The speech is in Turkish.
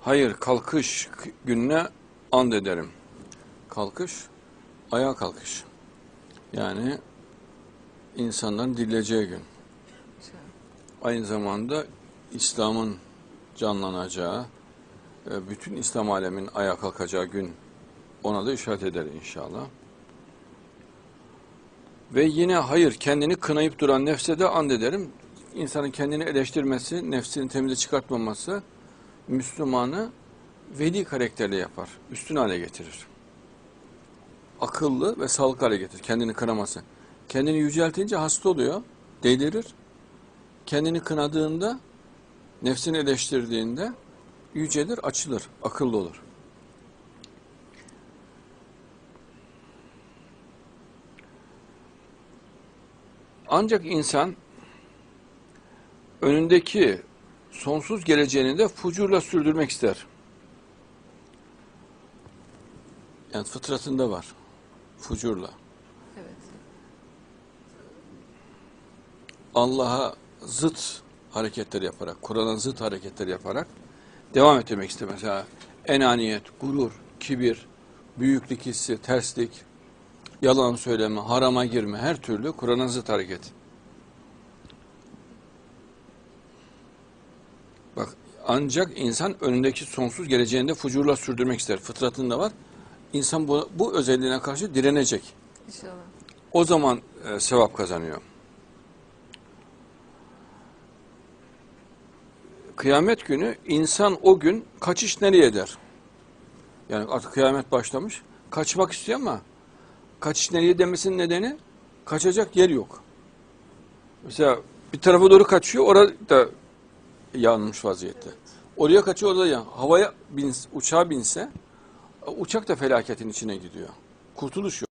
Hayır, kalkış gününe and ederim. Kalkış, ayağa kalkış. Yani insanların dirileceği gün. Aynı zamanda İslam'ın canlanacağı, e, bütün İslam alemin ayağa kalkacağı gün ona da işaret eder inşallah. Ve yine hayır kendini kınayıp duran nefse de and ederim. İnsanın kendini eleştirmesi, nefsini temize çıkartmaması Müslümanı veli karakterli yapar, üstün hale getirir. Akıllı ve sağlıklı hale getirir, kendini kınaması. Kendini yüceltince hasta oluyor, delirir. Kendini kınadığında, nefsini eleştirdiğinde yücelir, açılır, akıllı olur. Ancak insan önündeki sonsuz geleceğini de fucurla sürdürmek ister. Yani fıtratında var. Fucurla. Evet. Allah'a zıt hareketler yaparak, Kur'an'a zıt hareketler yaparak devam etmek ister. Mesela enaniyet, gurur, kibir, büyüklük hissi, terslik, yalan söyleme, harama girme, her türlü Kur'an'a zıt hareket. Ancak insan önündeki sonsuz geleceğinde fucurla sürdürmek ister. Fıtratında var. İnsan bu, bu özelliğine karşı direnecek. İnşallah. O zaman e, sevap kazanıyor. Kıyamet günü insan o gün kaçış nereye eder? Yani artık kıyamet başlamış. Kaçmak istiyor ama kaçış nereye demesinin nedeni kaçacak yer yok. Mesela bir tarafa doğru kaçıyor orada yanmış vaziyette. Oraya kaçıyor orada yan. Havaya bin, uçağa binse uçak da felaketin içine gidiyor. Kurtuluş yok.